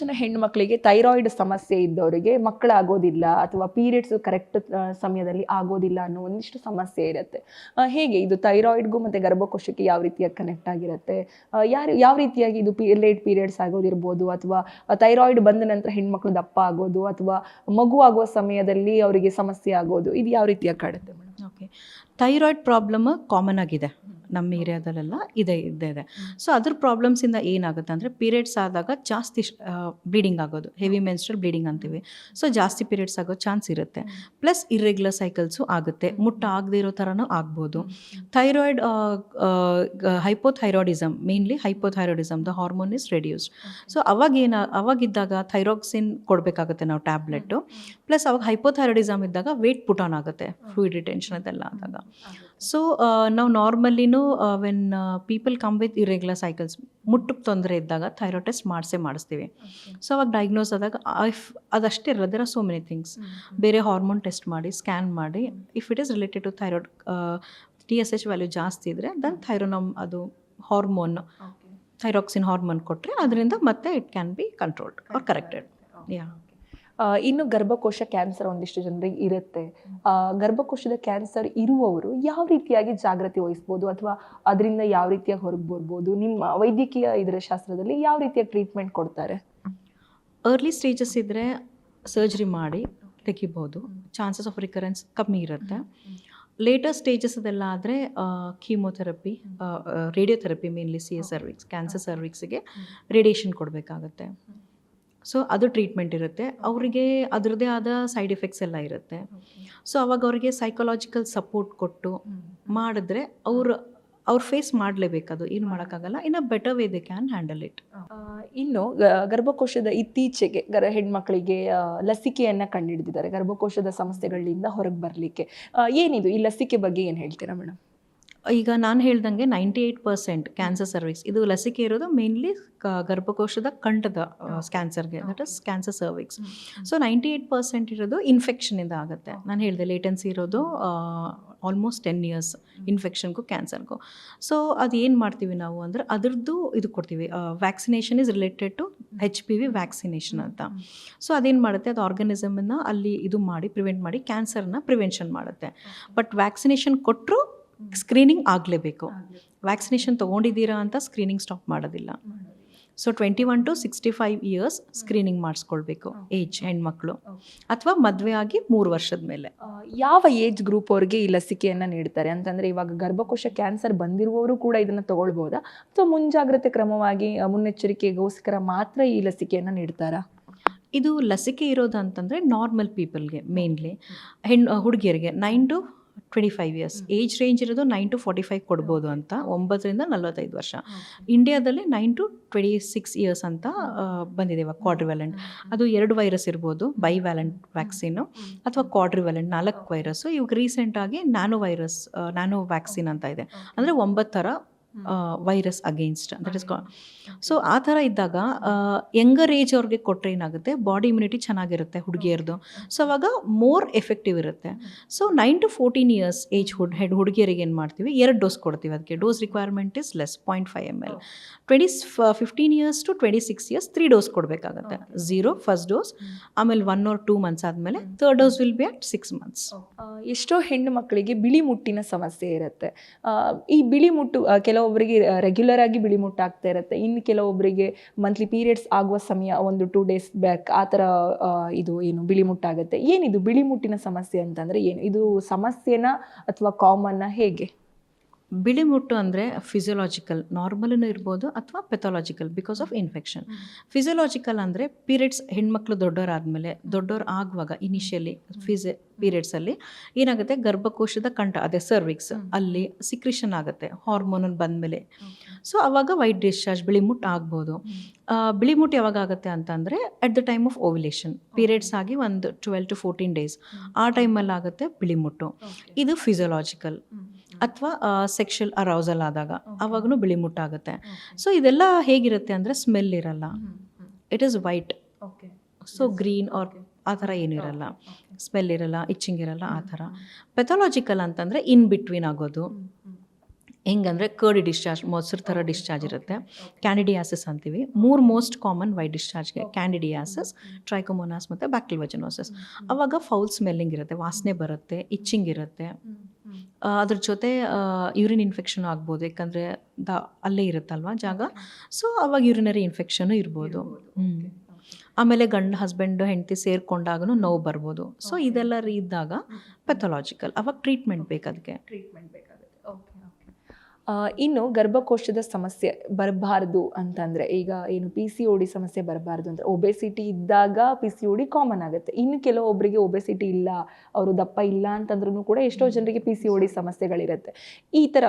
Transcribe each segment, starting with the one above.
ಜನ ಹೆಣ್ಮಕ್ಳಿಗೆ ಥೈರಾಯ್ಡ್ ಸಮಸ್ಯೆ ಇದ್ದವರಿಗೆ ಮಕ್ಕಳಾಗೋದಿಲ್ಲ ಅಥವಾ ಪೀರಿಯಡ್ಸ್ ಕರೆಕ್ಟ್ ಸಮಯದಲ್ಲಿ ಆಗೋದಿಲ್ಲ ಅನ್ನೋ ಒಂದಿಷ್ಟು ಸಮಸ್ಯೆ ಇರುತ್ತೆ. ಹೇಗೆ ಇದು ಥೈರಾಯ್ಡ್ಗೂ ಮತ್ತು ಗರ್ಭಕೋಶಕ್ಕೆ ಯಾವ ರೀತಿಯಾಗಿ ಕನೆಕ್ಟ್ ಆಗಿರುತ್ತೆ? ಯಾರು, ಯಾವ ರೀತಿಯಾಗಿ ಇದು ಪಿ ಲೇಟ್ ಪೀರಿಯಡ್ಸ್ ಆಗೋದಿರ್ಬೋದು ಅಥವಾ ಥೈರಾಯ್ಡ್ ಬಂದ ನಂತರ ಹೆಣ್ಮಕ್ಳು ದಪ್ಪ ಆಗೋದು ಅಥವಾ ಮಗು ಆಗುವ ಸಮಯದಲ್ಲಿ ಅವರಿಗೆ ಸಮಸ್ಯೆ ಆಗೋದು, ಇದು ಯಾವ ರೀತಿಯಾಗಿ ಕಾಡುತ್ತೆ madam? Okay thyroid problem common ಆಗಿದೆ. ನಮ್ಮ ಏರಿಯಾದಲ್ಲೆಲ್ಲ ಇದೆ ಇದ್ದೇ ಇದೆ. ಸೊ ಅದ್ರ ಪ್ರಾಬ್ಲಮ್ಸಿಂದ ಏನಾಗುತ್ತೆ ಅಂದರೆ ಪೀರಿಯಡ್ಸ್ ಆದಾಗ ಜಾಸ್ತಿ ಬ್ಲೀಡಿಂಗ್ ಆಗೋದು. ಹೆವಿ ಮೆನ್ಸ್ಟ್ರಲ್ ಬ್ಲೀಡಿಂಗ್ ಅಂತೀವಿ. ಸೊ ಜಾಸ್ತಿ ಪೀರಿಯಡ್ಸ್ ಆಗೋ ಚಾನ್ಸ್ ಇರುತ್ತೆ. ಪ್ಲಸ್ ಇರ್ರೆಗ್ಯುಲರ್ ಸೈಕಲ್ಸು ಆಗುತ್ತೆ. ಮುಟ್ಟ ಆಗದೇ ಇರೋ ಥರನೂ ಆಗ್ಬೋದು. Thyroid hypothyroidism mainly hypothyroidism the hormone is reduced so ಅವಾಗ ಏನ ಅವಾಗಿದ್ದಾಗ ಥೈರಾಕ್ಸಿನ್ ಕೊಡಬೇಕಾಗುತ್ತೆ ನಾವು ಟ್ಯಾಬ್ಲೆಟ್ಟು ಪ್ಲಸ್ ಅವಾಗ ಹೈಪೋಥೈರಾಯ್ಡಿಸಮ್ ಇದ್ದಾಗ ವೇಟ್ ಪುಟ್ ಆನ್ ಆಗುತ್ತೆ. ಫ್ಲೂಯಿಡ್ ರಿಟೆನ್ಷನ್ ಅದೆಲ್ಲ ಆದಾಗ. ಸೊ ನಾವು ನಾರ್ಮಲಿನೂ when people come with irregular cycles ಮುಟ್ಟಕ್ಕೆ ತೊಂದರೆ ಇದ್ದಾಗ ಥೈರಾಯ್ಡ್ ಟೆಸ್ಟ್ ಮಾಡಿಸೇ ಮಾಡಿಸ್ತೀವಿ. ಸೊ ಅವಾಗ ಡಯಾಗ್ನೋಸ್ ಆದಾಗ ಇಫ್ ಅದಷ್ಟೇ ಇರಲ್ಲ there are so many things ಬೇರೆ ಹಾರ್ಮೋನ್ ಟೆಸ್ಟ್ ಮಾಡಿ ಸ್ಕ್ಯಾನ್ ಮಾಡಿ if it is related to thyroid T S H value ಜಾಸ್ತಿ ಇದ್ದರೆ ದನ್ ಥೈರೋನಮ್ ಅದು ಹಾರ್ಮೋನ್ ಥೈರಾಕ್ಸಿನ್ ಹಾರ್ಮೋನ್ ಕೊಟ್ಟರೆ ಅದರಿಂದ ಮತ್ತೆ it can be controlled or corrected ಯಾ ಇನ್ನು ಗರ್ಭಕೋಶ ಕ್ಯಾನ್ಸರ್ ಒಂದಿಷ್ಟು ಜನರಿಗೆ ಇರುತ್ತೆ. ಗರ್ಭಕೋಶದ ಕ್ಯಾನ್ಸರ್ ಇರುವವರು ಯಾವ ರೀತಿಯಾಗಿ ಜಾಗೃತಿ ವಹಿಸ್ಬೋದು ಅಥವಾ ಅದರಿಂದ ಯಾವ ರೀತಿಯಾಗಿ ಹೊರಗೆ ಬರ್ಬೋದು? ನಿಮ್ಮ ವೈದ್ಯಕೀಯ ಇದರ ಶಾಸ್ತ್ರದಲ್ಲಿ ಯಾವ ರೀತಿಯ ಟ್ರೀಟ್ಮೆಂಟ್ ಕೊಡ್ತಾರೆ? ಅರ್ಲಿ ಸ್ಟೇಜಸ್ ಇದ್ದರೆ ಸರ್ಜರಿ ಮಾಡಿ ತೆಗಿಬೋದು. ಚಾನ್ಸಸ್ ಆಫ್ ರಿಕರೆನ್ಸ್ ಕಮ್ಮಿ ಇರುತ್ತೆ. ಲೇಟರ್ ಸ್ಟೇಜಸ್ ಅದೆಲ್ಲ ಆದರೆ chemotherapy radiotherapy mainly C A cervix cancer ಸರ್ವಿಕ್ಸಿಗೆ radiation ಕೊಡಬೇಕಾಗತ್ತೆ. ಸೊ ಅದು ಟ್ರೀಟ್ಮೆಂಟ್ ಇರುತ್ತೆ. ಅವರಿಗೆ ಅದರದ್ದೇ ಆದ ಸೈಡ್ ಎಫೆಕ್ಟ್ಸ್ ಎಲ್ಲ ಇರುತ್ತೆ. ಸೊ ಅವಾಗ ಅವರಿಗೆ ಸೈಕಲಾಜಿಕಲ್ ಸಪೋರ್ಟ್ ಕೊಟ್ಟು ಮಾಡಿದ್ರೆ ಅವರು ಅವ್ರು ಫೇಸ್ ಮಾಡಲೇಬೇಕದು ಏನು ಮಾಡೋಕ್ಕಾಗಲ್ಲ. ಇನ್ನು better way they can handle it ಇನ್ನು ಗರ್ಭಕೋಶದ ಇತ್ತೀಚೆಗೆ ಗರ್ ಹೆಣ್ಮಕ್ಳಿಗೆ ಲಸಿಕೆಯನ್ನು ಲಸಿಕೆಯನ್ನ ಕಂಡುಹಿಡಿದಿದ್ದಾರೆ ಗರ್ಭಕೋಶದ ಸಮಸ್ಯೆಗಳಿಂದ ಹೊರಗೆ ಬರಲಿಕ್ಕೆ. ಏನಿದು ಈ ಲಸಿಕೆ ಬಗ್ಗೆ ಏನು ಹೇಳ್ತೀರಾ ಮೇಡಮ್ ಈಗ ನಾನು ಹೇಳ್ದಂಗೆ ninety eight percent cancer cervix ಇದು ಲಸಿಕೆ ಇರೋದು ಮೇನ್ಲಿ ಗರ್ಭಕೋಶದ ಕಂಠದ ಕ್ಯಾನ್ಸರ್ಗೆ that is cancer cervix so ninety eight percent ಇರೋದು ಇನ್ಫೆಕ್ಷನಿಂದ ಆಗುತ್ತೆ. ನಾನು ಹೇಳಿದೆ ಲೇಟೆನ್ಸಿ ಇರೋದು ಆಲ್ಮೋಸ್ಟ್ ಟೆನ್ ಇಯರ್ಸ್ ಇನ್ಫೆಕ್ಷನ್ಗೂ ಕ್ಯಾನ್ಸರ್ಗೂ ಸೊ ಅದು ಏನು ಮಾಡ್ತೀವಿ ನಾವು ಅಂದರೆ ಅದರದ್ದು ಇದು ಕೊಡ್ತೀವಿ. Vaccination is related to H P V vaccination ಅಂತ. ಸೊ ಅದೇನು ಮಾಡುತ್ತೆ? ಅದು ಆರ್ಗನಿಸಮನ್ನು ಅಲ್ಲಿ ಇದು ಮಾಡಿ ಪ್ರಿವೆಂಟ್ ಮಾಡಿ ಕ್ಯಾನ್ಸರ್ನ ಪ್ರಿವೆನ್ಷನ್ ಮಾಡುತ್ತೆ. ಬಟ್ ವ್ಯಾಕ್ಸಿನೇಷನ್ ಕೊಟ್ಟರು ಸ್ಕ್ರೀನಿಂಗ್ ಆಗಲೇಬೇಕು. ವ್ಯಾಕ್ಸಿನೇಷನ್ ತೊಗೊಂಡಿದ್ದೀರಾ ಅಂತ ಸ್ಕ್ರೀನಿಂಗ್ ಸ್ಟಾಪ್ ಮಾಡೋದಿಲ್ಲ. So twenty one to sixty five years screening ಮಾಡಿಸ್ಕೊಳ್ಬೇಕು age ಹೆಣ್ಮಕ್ಳು ಅಥವಾ ಮದುವೆ ಆಗಿ ಮೂರು ವರ್ಷದ ಮೇಲೆ. ಯಾವ ಏಜ್ ಗ್ರೂಪ್ ಅವ್ರಿಗೆ ಈ ಲಸಿಕೆಯನ್ನು ನೀಡ್ತಾರೆ? ಅಂತಂದರೆ ಇವಾಗ ಗರ್ಭಕೋಶ ಕ್ಯಾನ್ಸರ್ ಬಂದಿರುವವರು ಕೂಡ ಇದನ್ನು ತೊಗೊಳ್ಬೋದಾ? ಅಥವಾ ಮುಂಜಾಗ್ರತೆ ಕ್ರಮವಾಗಿ ಮುನ್ನೆಚ್ಚರಿಕೆಗೋಸ್ಕರ ಮಾತ್ರ ಈ ಲಸಿಕೆಯನ್ನು ನೀಡ್ತಾರಾ? ಇದು ಲಸಿಕೆ ಇರೋದು ಅಂತಂದರೆ ನಾರ್ಮಲ್ ಪೀಪಲ್ಗೆ ಮೇನ್ಲಿ ಹೆಣ್ಣು ಹುಡುಗಿಯರಿಗೆ. Nine to twenty five years age range ಇರೋದು ನೈನ್ ಟು ಫಾರ್ಟಿ ಫೈವ್ ಕೊಡ್ಬೋದು ಅಂತ ಒಂಬತ್ತರಿಂದ ನಲವತ್ತೈದು ವರ್ಷ. ಇಂಡಿಯಾದಲ್ಲಿ nine to twenty six years ಅಂತ ಬಂದಿದೆ ಇವಾಗ ಕ್ವಾಡ್ರಿವ್ಯಾಲೆಂಟ್ ಅದು ಎರಡು ವೈರಸ್ ಇರ್ಬೋದು ಬೈ ವ್ಯಾಲೆಂಟ್ ವ್ಯಾಕ್ಸಿನು ಅಥವಾ ಕ್ವಾಡ್ರಿವ್ಯಾಲೆಂಟ್ ನಾಲ್ಕು ವೈರಸ್ಸು ಇವಾಗ ರೀಸೆಂಟಾಗಿ ನ್ಯಾನೋ ವೈರಸ್ ನ್ಯಾನೋ ವ್ಯಾಕ್ಸಿನ್ ಅಂತ ಇದೆ. ಅಂದರೆ ಒಂಬತ್ತು ಥರ virus against that is so ಆ ಥರ ಇದ್ದಾಗ ಯಂಗರ್ ಏಜ್ ಅವ್ರಿಗೆ ಕೊಟ್ಟರೆ ಏನಾಗುತ್ತೆ? ಬಾಡಿ ಇಮ್ಯುನಿಟಿ ಚೆನ್ನಾಗಿರುತ್ತೆ ಹುಡುಗಿಯರ್ದು. ಸೊ ಅವಾಗ ಮೋರ್ ಎಫೆಕ್ಟಿವ್ ಇರುತ್ತೆ. So nine to fourteen years age ಹುಡ್ ಹೆಡ್ ಹುಡುಗಿಯರಿಗೆ ಏನು ಮಾಡ್ತೀವಿ? ಎರಡು ಡೋಸ್ ಕೊಡ್ತೀವಿ ಅದಕ್ಕೆ. Dose requirement is less point five M L twenty fifteen years to twenty six years three dose ಕೊಡಬೇಕಾಗತ್ತೆ. ಝೀರೋ ಫಸ್ಟ್ ಡೋಸ್ ಆಮೇಲೆ ಒನ್ ಆರ್ ಟೂ ಮಂತ್ಸ್ ಆದಮೇಲೆ third dose will be at six months ಎಷ್ಟೋ ಹೆಣ್ಣು ಮಕ್ಕಳಿಗೆ ಬಿಳಿ ಮುಟ್ಟಿನ ಸಮಸ್ಯೆ ಇರುತ್ತೆ. ಈ ಬಿಳಿ ಮುಟ್ಟು ಆ, ಕೆಲವೊಬ್ಬರಿಗೆ ರೆಗ್ಯುಲರ್ ಆಗಿ ಬಿಳಿ ಮುಟ್ಟಾಗ್ತಾ ಇರುತ್ತೆ. ಇನ್ನು ಕೆಲವೊಬ್ಬರಿಗೆ ಮಂತ್ಲಿ ಪೀರಿಯಡ್ಸ್ ಆಗುವ ಸಮಯ ಒಂದು ಟೂ ಡೇಸ್ ಬ್ಯಾಕ್ ಆ ಥರ ಇದು ಏನು ಬಿಳಿ ಮುಟ್ಟಾಗುತ್ತೆ. ಏನಿದು ಬಿಳಿ ಮುಟ್ಟಿನ ಸಮಸ್ಯೆ ಅಂತಂದರೆ ಏನು? ಇದು ಸಮಸ್ಯೆನ ಅಥವಾ ಕಾಮನ್ನ ಹೇಗೆ? ಬಿಳಿ ಮುಟ್ಟು ಅಂದರೆ ಫಿಸಿಯೋಲಾಜಿಕಲ್ ನಾರ್ಮಲೂ ಇರ್ಬೋದು ಅಥವಾ pathological because of infection physiological ಅಂದರೆ ಪೀರಿಯಡ್ಸ್ ಹೆಣ್ಮಕ್ಳು ದೊಡ್ಡವರಾದಮೇಲೆ ದೊಡ್ಡವ್ರು ಆಗುವಾಗ ಇನಿಷಿಯಲಿ ಫಿಸಿ ಪೀರಿಯಡ್ಸಲ್ಲಿ ಏನಾಗುತ್ತೆ? ಗರ್ಭಕೋಶದ ಕಂಠ ಅದೇ ಸರ್ವಿಕ್ಸ್ ಅಲ್ಲಿ ಸಿಕ್ರಿಷನ್ ಆಗುತ್ತೆ ಹಾರ್ಮೋನಲ್ ಬಂದಮೇಲೆ. ಸೊ ಅವಾಗ ವೈಟ್ ಡಿಸ್ಚಾರ್ಜ್ ಬಿಳಿ ಮುಟ್ಟು ಆಗ್ಬೋದು ಆ, ಬಿಳಿ ಮುಟ್ಟು ಯಾವಾಗ ಆಗುತ್ತೆ ಅಂತಂದರೆ at the time of ovulation periods ಆಗಿ ಒಂದು ಟ್ವೆಲ್ ಟು ಫೋರ್ಟೀನ್ ಡೇಸ್ ಆ ಟೈಮಲ್ಲಿ ಆಗುತ್ತೆ ಬಿಳಿ ಮುಟ್ಟು ಇದು ಫಿಸಿಯೋಲಾಜಿಕಲ್ ಅಥವಾ ಸೆಕ್ಷುವಲ್ ಅರೌಸಲ್ ಆದಾಗ ಅವಾಗೂ ಬಿಳಿ ಮುಟ್ಟಾಗುತ್ತೆ. ಸೊ ಇದೆಲ್ಲ ಹೇಗಿರುತ್ತೆ ಅಂದರೆ ಸ್ಮೆಲ್ ಇರಲ್ಲ. It is white so green or ಆ ಥರ ಏನೂ ಇರಲ್ಲ. ಸ್ಮೆಲ್ ಇರಲ್ಲ ಇಚ್ಚಿಂಗ್ ಇರಲ್ಲ ಆ ಥರ. ಪೆಥಾಲಜಿಕಲ್ ಅಂತಂದರೆ ಇನ್ ಬಿಟ್ವೀನ್ ಆಗೋದು. ಹೆಂಗಂದರೆ ಕರ್ಡ್ ಡಿಸ್ಚಾರ್ಜ್ ಮೊಸರು ಥರ ಡಿಸ್ಚಾರ್ಜ್ ಇರುತ್ತೆ. ಕ್ಯಾಂಡಿಡಿಯಾಸಿಸ್ ಅಂತೀವಿ. ಮೂರು ಮೋಸ್ಟ್ ಕಾಮನ್ ವೈ ಡಿಸ್ಚಾರ್ಜ್ಗೆ ಕ್ಯಾಂಡಿಡಿಯಾಸಿಸ್ ಟ್ರೈಕೋಮೋನಾಸ್ ಮತ್ತು ಬ್ಯಾಕ್ಟಿಲ್ವಜನೋಸಿಸ್ ಅವಾಗ ಫೌಲ್ ಸ್ಮೆಲ್ಲಿಂಗ್ ಇರುತ್ತೆ ವಾಸನೆ ಬರುತ್ತೆ ಇಚ್ಚಿಂಗ್ ಇರುತ್ತೆ. ಅದ್ರ ಜೊತೆ ಯೂರಿನ್ ಇನ್ಫೆಕ್ಷನ್ ಆಗ್ಬೋದು. ಯಾಕಂದರೆ ದ ಅಲ್ಲೇ ಇರುತ್ತಲ್ವ ಜಾಗ? ಸೊ ಅವಾಗ ಯೂರಿನರಿ ಇನ್ಫೆಕ್ಷನು ಇರ್ಬೋದು. ಆಮೇಲೆ ಗಂಡ ಹಸ್ಬೆಂಡ್ ಹೆಂಡತಿ ಸೇರ್ಕೊಂಡಾಗನು ನೋವು ಬರ್ಬೋದು. ಸೊ ಇದೆಲ್ಲ ಇದ್ದಾಗ ಪೆಥಾಲಜಿಕಲ್ ಅವಾಗ ಟ್ರೀಟ್ಮೆಂಟ್ ಬೇಕು ಅದಕ್ಕೆ. ಟ್ರೀಟ್ಮೆಂಟ್ ಓಕೆ ಇನ್ನು ಗರ್ಭಕೋಶದ ಸಮಸ್ಯೆ ಬರಬಾರ್ದು ಅಂತಂದರೆ ಈಗ ಏನು ಪಿ ಸಿ ಓ ಡಿ ಸಮಸ್ಯೆ ಬರಬಾರ್ದು ಅಂದರೆ ಒಬೆಸಿಟಿ ಇದ್ದಾಗ P C O D common ಆಗುತ್ತೆ. ಇನ್ನು ಕೆಲವೊಬ್ಬರಿಗೆ ಒಬೆಸಿಟಿ ಇಲ್ಲ ಅವರು ದಪ್ಪ ಇಲ್ಲ ಅಂತಂದ್ರೂ ಕೂಡ ಎಷ್ಟೋ ಜನರಿಗೆ ಪಿ ಸಿ ಓ ಡಿ ಸಮಸ್ಯೆಗಳಿರುತ್ತೆ. ಈ ಥರ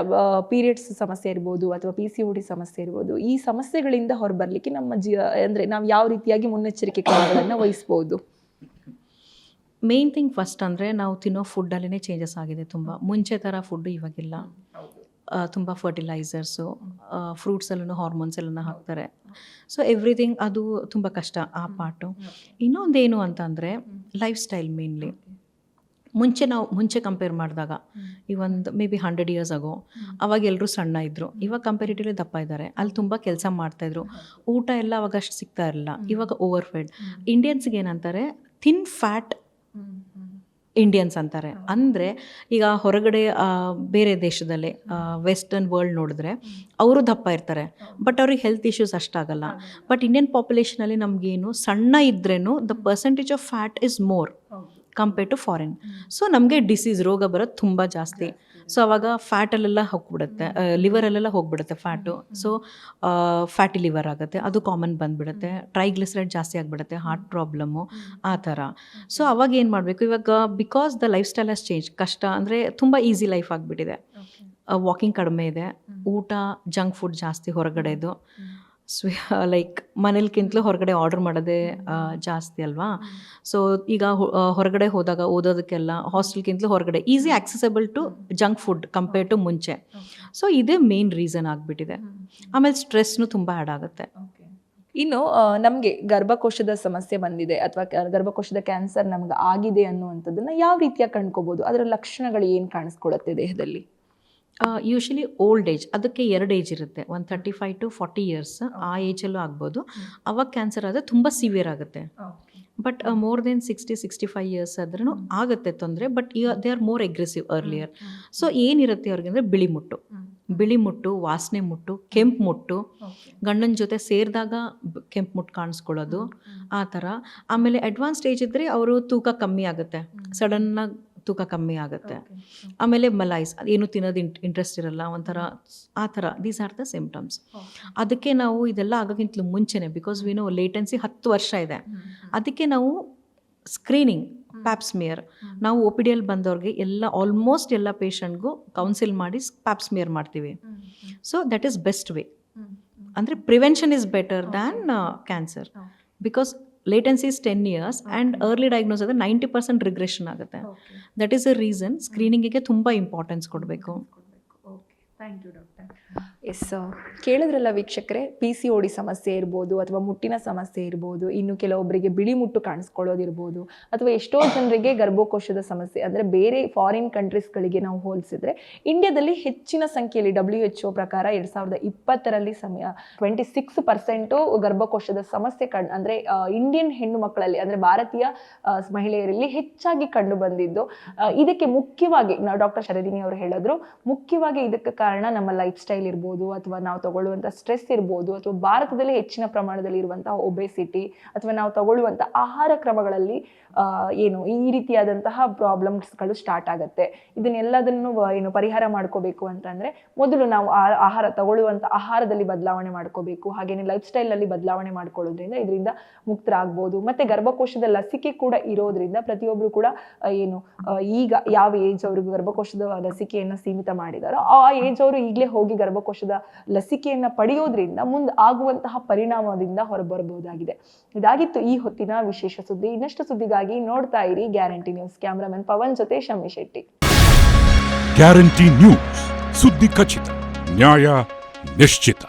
ಪೀರಿಯಡ್ಸ್ ಸಮಸ್ಯೆ ಇರ್ಬೋದು ಅಥವಾ ಪಿ ಸಿ ಓ ಡಿ ಸಮಸ್ಯೆ ಇರ್ಬೋದು ಈ ಸಮಸ್ಯೆಗಳಿಂದ ಹೊರಬರ್ಲಿಕ್ಕೆ ನಮ್ಮ ಜಿ ಅಂದರೆ ನಾವು ಯಾವ ರೀತಿಯಾಗಿ ಮುನ್ನೆಚ್ಚರಿಕೆ ಕ್ರಮಗಳನ್ನು ವಹಿಸ್ಬೋದು? ಮೇನ್ ಥಿಂಗ್ ಫಸ್ಟ್ ಅಂದರೆ ನಾವು ತಿನ್ನೋ ಫುಡ್ಡಲ್ಲೇ ಚೇಂಜಸ್ ಆಗಿದೆ ತುಂಬ. ಮುಂಚೆ ಥರ ಫುಡ್ಡು ಇವಾಗಿಲ್ಲ. ತುಂಬ ಫರ್ಟಿಲೈಸರ್ಸು ಫ್ರೂಟ್ಸಲ್ಲೂ ಹಾರ್ಮೋನ್ಸ್ ಎಲ್ಲ ಹಾಕ್ತಾರೆ. ಸೊ ಎವ್ರಿಥಿಂಗ್ ಅದು ತುಂಬ ಕಷ್ಟ ಆ ಪಾರ್ಟು ಇನ್ನೊಂದೇನು ಅಂತಂದರೆ ಲೈಫ್ ಸ್ಟೈಲ್ ಮೇನ್ಲಿ ಮುಂಚೆ ನಾವು ಮುಂಚೆ ಕಂಪೇರ್ ಮಾಡಿದಾಗ ಈ ಒಂದು ಮೇ ಬಿ ಹಂಡ್ರೆಡ್ ಇಯರ್ಸ್ ಆಗೋ ಅವಾಗ ಎಲ್ಲರೂ ಸಣ್ಣ ಇದ್ದರು ಇವಾಗ ಕಂಪೇರಿಟಿವ್ಲಿ ದಪ್ಪ ಇದ್ದಾರೆ. ಅಲ್ಲಿ ತುಂಬ ಕೆಲಸ ಮಾಡ್ತಾಯಿದ್ರು ಊಟ ಎಲ್ಲ ಅವಾಗ ಅಷ್ಟು ಸಿಗ್ತಾ ಇರಲಿಲ್ಲ. ಇವಾಗ ಓವರ್ ಫೆಡ್ ಇಂಡಿಯನ್ಸ್ಗೆ ಏನಂತಾರೆ ಥಿನ್ ಫ್ಯಾಟ್ ಇಂಡಿಯನ್ಸ್ ಅಂತಾರೆ. ಅಂದರೆ ಈಗ ಹೊರಗಡೆ ಬೇರೆ ದೇಶದಲ್ಲಿ ವೆಸ್ಟರ್ನ್ ವರ್ಲ್ಡ್ ನೋಡಿದ್ರೆ ಅವರು ದಪ್ಪ ಇರ್ತಾರೆ. ಬಟ್ ಅವ್ರಿಗೆ ಹೆಲ್ತ್ ಇಶ್ಯೂಸ್ ಅಷ್ಟಾಗಲ್ಲ. ಬಟ್ ಇಂಡಿಯನ್ ಪಾಪ್ಯುಲೇಷನಲ್ಲಿ ನಮಗೇನು ಸಣ್ಣ ಇದ್ರೇನು the percentage of fat is more compare to foreign so ನಮಗೆ ಡಿಸೀಸ್ ರೋಗ ಬರೋದು ತುಂಬ ಜಾಸ್ತಿ. ಸೊ ಅವಾಗ ಫ್ಯಾಟಲ್ಲೆಲ್ಲ ಹೋಗ್ಬಿಡುತ್ತೆ. ಲಿವರಲ್ಲೆಲ್ಲ ಹೋಗ್ಬಿಡುತ್ತೆ ಫ್ಯಾಟು ಸೊ ಫ್ಯಾಟಿ ಲಿವರ್ ಆಗುತ್ತೆ. ಅದು ಕಾಮನ್ ಬಂದ್ಬಿಡುತ್ತೆ. ಟ್ರೈಗ್ಲಿಸರೈಡ್ ಜಾಸ್ತಿ ಆಗಿಬಿಡುತ್ತೆ ಹಾರ್ಟ್ ಪ್ರಾಬ್ಲಮ್ಮು ಆ ಥರ. ಸೊ ಅವಾಗ ಏನು ಮಾಡಬೇಕು? ಇವಾಗ because the lifestyle has change ಕಷ್ಟ ಅಂದರೆ ತುಂಬ ಈಸಿ ಲೈಫ್ ಆಗಿಬಿಟ್ಟಿದೆ. ವಾಕಿಂಗ್ ಕಡಿಮೆ ಇದೆ. ಊಟ ಜಂಕ್ ಫುಡ್ ಜಾಸ್ತಿ ಹೊರಗಡೆದು ಸ್ವಿ ಲೈಕ್ ಮನೇಲಿಕ್ಕಿಂತಲೂ ಹೊರಗಡೆ ಆರ್ಡರ್ ಮಾಡೋದೇ ಜಾಸ್ತಿ ಅಲ್ವಾ? ಸೊ ಈಗ ಹೊರಗಡೆ ಹೋದಾಗ ಓದೋದಕ್ಕೆಲ್ಲ ಹಾಸ್ಟೆಲ್ಗಿಂತಲೂ ಹೊರಗಡೆ easy accessible to junk food compare to ಮುಂಚೆ. ಸೊ ಇದೇ ಮೇನ್ ರೀಸನ್ ಆಗಿಬಿಟ್ಟಿದೆ. ಆಮೇಲೆ ಸ್ಟ್ರೆಸ್ನು ತುಂಬ ಆ್ಯಡ್ ಆಗುತ್ತೆ. ಇನ್ನು ನಮಗೆ ಗರ್ಭಕೋಶದ ಸಮಸ್ಯೆ ಬಂದಿದೆ ಅಥವಾ ಗರ್ಭಕೋಶದ ಕ್ಯಾನ್ಸರ್ ನಮ್ಗೆ ಆಗಿದೆ ಅನ್ನುವಂಥದ್ದನ್ನು ಯಾವ ರೀತಿಯಾಗಿ ಕಂಡ್ಕೋಬೋದು? ಅದರ ಲಕ್ಷಣಗಳು ಏನು ಕಾಣಿಸ್ಕೊಳ್ಳುತ್ತೆ ದೇಹದಲ್ಲಿ? ಯೂಶಲಿ ಓಲ್ಡ್ ಏಜ್ ಅದಕ್ಕೆ ಎರಡು ಏಜ್ ಇರುತ್ತೆ. ಒಂದು thirty five to forty years ಆ ಏಜಲ್ಲೂ ಆಗ್ಬೋದು. ಅವಾಗ ಕ್ಯಾನ್ಸರ್ ಆದರೆ ತುಂಬ ಸಿವಿಯರ್ ಆಗುತ್ತೆ. But more than sixty sixty five years ಆದ್ರೂ ಆಗುತ್ತೆ ತೊಂದರೆ ಬಟ್ ಈಗ they are more aggressive earlier so ಏನಿರುತ್ತೆ ಅವ್ರಿಗೆ ಅಂದರೆ ಬಿಳಿ ಮುಟ್ಟು. ಬಿಳಿ ಮುಟ್ಟು ವಾಸನೆ ಮುಟ್ಟು ಕೆಂಪು ಮುಟ್ಟು ಗಂಡನ ಜೊತೆ ಸೇರಿದಾಗ ಕೆಂಪು ಮುಟ್ಟು ಕಾಣಿಸ್ಕೊಳ್ಳೋದು ಆ ಥರ. ಆಮೇಲೆ ಅಡ್ವಾನ್ಸ್ ಸ್ಟೇಜ್ ಇದ್ದರೆ ಅವರು ತೂಕ ಕಮ್ಮಿ ಆಗುತ್ತೆ. ಸಡನ್ನಾಗಿ ತೂಕ ಕಮ್ಮಿ ಆಗುತ್ತೆ. ಆಮೇಲೆ ಮಲೈಸ್ ಏನು ತಿನ್ನೋದು ಇಂಟ್ ಇಂಟ್ರೆಸ್ಟ್ ಇರಲ್ಲ ಒಂಥರ ಆ ಥರ ದೀಸ್ ಆರ್ ದ ಸಿಂಪ್ಟಮ್ಸ್ ಅದಕ್ಕೆ ನಾವು ಇದೆಲ್ಲ ಆಗೋಕ್ಕಿಂತಲೂ ಮುಂಚೆನೆ ಬಿಕಾಸ್ ವಿ ನೋ ಲೇಟೆನ್ಸಿ ಹತ್ತು ವರ್ಷ ಇದೆ. ಅದಕ್ಕೆ ನಾವು ಸ್ಕ್ರೀನಿಂಗ್ ಪ್ಯಾಪ್ಸ್ಮಿಯರ್ ನಾವು ಒ ಪಿ ಡಿಯಲ್ಲಿ ಬಂದವ್ರಿಗೆ ಎಲ್ಲ ಆಲ್ಮೋಸ್ಟ್ ಎಲ್ಲ ಪೇಷಂಟ್ಗೂ ಕೌನ್ಸಿಲ್ ಮಾಡಿ ಪ್ಯಾಪ್ಸ್ಮಿಯರ್ ಮಾಡ್ತೀವಿ. So that is best way ಅಂದರೆ prevention is better than cancer because latency is ten years and early diagnose ಆದರೆ ನೈಂಟಿ ಪರ್ಸೆಂಟ್ ರಿಗ್ರೆಷನ್ ಆಗುತ್ತೆ. ದಟ್ ಈಸ್ ಅ ರೀಸನ್ ಸ್ಕ್ರೀನಿಂಗಿಗೆ ತುಂಬ ಇಂಪಾರ್ಟೆನ್ಸ್ ಕೊಡಬೇಕು. ಎಸ್ ಕೇಳಿದ್ರಲ್ಲ ವೀಕ್ಷಕರೇ ಪಿ ಸಿ ಒ ಡಿ ಸಮಸ್ಯೆ ಇರ್ಬೋದು ಅಥವಾ ಮುಟ್ಟಿನ ಸಮಸ್ಯೆ ಇರ್ಬೋದು, ಇನ್ನು ಕೆಲವೊಬ್ಬರಿಗೆ ಬಿಳಿ ಮುಟ್ಟು ಕಾಣಿಸ್ಕೊಳ್ಳೋದಿರ್ಬೋದು, ಅಥವಾ ಎಷ್ಟೋ ಜನರಿಗೆ ಗರ್ಭಕೋಶದ ಸಮಸ್ಯೆ, ಅಂದರೆ ಬೇರೆ ಫಾರಿನ್ ಕಂಟ್ರೀಸ್ಗಳಿಗೆ ನಾವು ಹೋಲಿಸಿದ್ರೆ ಇಂಡಿಯಾದಲ್ಲಿ ಹೆಚ್ಚಿನ ಸಂಖ್ಯೆಯಲ್ಲಿ ಡಬ್ಲ್ಯೂ ಎಚ್ ಒ ಪ್ರಕಾರ ಎರಡು ಸಾವಿರದ ಇಪ್ಪತ್ತರಲ್ಲಿ ಸಮಯ ಟ್ವೆಂಟಿ ಸಿಕ್ಸ್ ಪರ್ಸೆಂಟು ಗರ್ಭಕೋಶದ ಸಮಸ್ಯೆ ಕಂಡು, ಅಂದರೆ ಇಂಡಿಯನ್ ಹೆಣ್ಣು ಮಕ್ಕಳಲ್ಲಿ, ಅಂದರೆ ಭಾರತೀಯ ಮಹಿಳೆಯರಲ್ಲಿ ಹೆಚ್ಚಾಗಿ ಕಂಡು ಬಂದಿದ್ದು. ಇದಕ್ಕೆ ಮುಖ್ಯವಾಗಿ ಡಾಕ್ಟರ್ ಶರದಿನಿ ಅವರು ಹೇಳಿದ್ರು, ಮುಖ್ಯವಾಗಿ ಇದಕ್ಕೆ ಕಾರಣ ನಮ್ಮ ಲೈಫ್ ಸ್ಟೈಲ್ ಇರ್ಬೋದು ಅಥವಾ ನಾವು ತಗೊಳ್ಳುವಂಥ ಸ್ಟ್ರೆಸ್ ಇರ್ಬೋದು ಅಥವಾ ಭಾರತದಲ್ಲಿ ಹೆಚ್ಚಿನ ಪ್ರಮಾಣದಲ್ಲಿ ಇರುವಂತಹ ಒಬೆಸಿಟಿ ಅಥವಾ ನಾವು ತಗೊಳ್ಳುವಂಥ ಆಹಾರ ಕ್ರಮಗಳಲ್ಲಿ ಏನು ಈ ರೀತಿಯಾದಂತಹ ಪ್ರಾಬ್ಲಮ್ಸ್ಗಳು ಸ್ಟಾರ್ಟ್ ಆಗುತ್ತೆ. ಇದನ್ನೆಲ್ಲದನ್ನು ಏನು ಪರಿಹಾರ ಮಾಡ್ಕೋಬೇಕು ಅಂತಂದ್ರೆ ಮೊದಲು ನಾವು ಆಹಾರ ತಗೊಳ್ಳುವಂಥ ಆಹಾರದಲ್ಲಿ ಬದಲಾವಣೆ ಮಾಡ್ಕೋಬೇಕು. ಹಾಗೆಯೇ ಲೈಫ್ ಸ್ಟೈಲಲ್ಲಿ ಬದಲಾವಣೆ ಮಾಡ್ಕೊಳ್ಳೋದ್ರಿಂದ ಇದರಿಂದ ಮುಕ್ತರಾಗ್ಬೋದು. ಮತ್ತೆ ಗರ್ಭಕೋಶದ ಲಸಿಕೆ ಕೂಡ ಇರೋದ್ರಿಂದ ಪ್ರತಿಯೊಬ್ಬರು ಕೂಡ ಏನು ಈಗ ಯಾವ ಏಜ್ ಅವ್ರಿಗೆ ಗರ್ಭಕೋಶದ ಲಸಿಕೆಯನ್ನು ಸೀಮಿತ ಮಾಡಿದಾರೋ ಆ ಏಜ್ ಅವರು ಈಗಲೇ ಹೋಗಿ ಗರ್ಭಕೋಶದ ಲಸಿಕೆಯನ್ನು ಪಡೆಯೋದ್ರಿಂದ ಮುಂದೆ ಆಗುವಂತಹ ಪರಿಣಾಮದಿಂದ ಹೊರಬರಬಹುದಾಗಿದೆ. ಇದಾಗಿತ್ತು ಈ ಹೊತ್ತಿನ ವಿಶೇಷ ಸುದ್ದಿ. ಇನ್ನಷ್ಟು ಸುದ್ದಿಗಾಗಿ ನೋಡ್ತಾ ಇರಿ ಗ್ಯಾರಂಟಿ ನ್ಯೂಸ್ ಕ್ಯಾಮ್ರಾಮನ್ ಪವನ್ ಜೊತೆ ಶಮಿ ಶೆಟ್ಟಿ. Guarantee news. ಸುದ್ದಿ ಖಚಿತ, ನ್ಯಾಯ ನಿಶ್ಚಿತ.